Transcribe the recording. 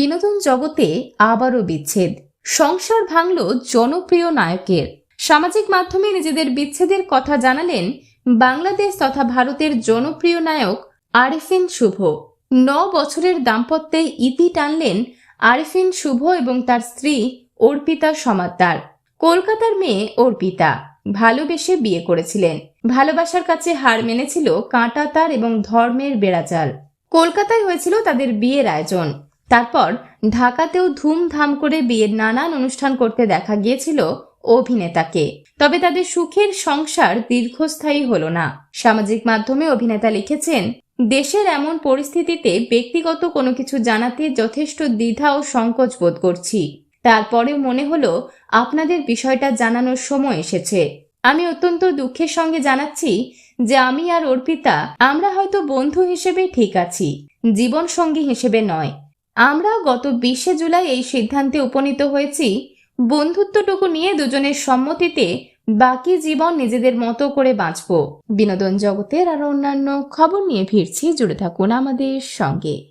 বিনোদন জগতে আবারও বিচ্ছেদ। সংসার ভাঙল জনপ্রিয় নায়কের। সামাজিক মাধ্যমে নিজেদের বিচ্ছেদের কথা জানালেন বাংলাদেশ তথা ভারতের জনপ্রিয় নায়ক আরিফিন শুভ। ন বছরের দাম্পত্যে ইতি টানলেন আরিফিন শুভ এবং তার স্ত্রী অর্পিতা সমাদ্দার। কলকাতার মেয়ে অর্পিতা ভালোবেসে বিয়ে করেছিলেন। ভালোবাসার কাছে হার মেনেছিল কাঁটা তার এবং ধর্মের বেড়াচাল। কলকাতায় হয়েছিল তাদের বিয়ের আয়োজন। তারপর ঢাকাতেও ধুমধাম করে বিয়ের নানান অনুষ্ঠান করতে দেখা গিয়েছিল অভিনেতাকে। তবে তাদের সুখের সংসার দীর্ঘস্থায়ী হলো না। সামাজিক মাধ্যমে অভিনেতা লিখেছেন, দেশের এমন পরিস্থিতিতে ব্যক্তিগত কোনো কিছু জানাতে যথেষ্ট দ্বিধা ও সংকোচ বোধ করছি। তারপরেও মনে হলো, আপনাদের বিষয়টা জানানোর সময় এসেছে। আমি অত্যন্ত দুঃখের সঙ্গে জানাচ্ছি যে আমি আর অর্পিতা, আমরা হয়তো বন্ধু হিসেবে ঠিক আছি। জীবন সঙ্গী হিসেবে নয়। আমরা গত বিশে জুলাই এই সিদ্ধান্তে উপনীত হয়েছি। বন্ধুত্বটুকু নিয়ে দুজনের সম্মতিতে বাকি জীবন নিজেদের মতো করে বাঁচব। বিনোদন জগতের আরও অন্যান্য খবর নিয়ে ফিরছি। জুড়ে থাকুন আমাদের সঙ্গে।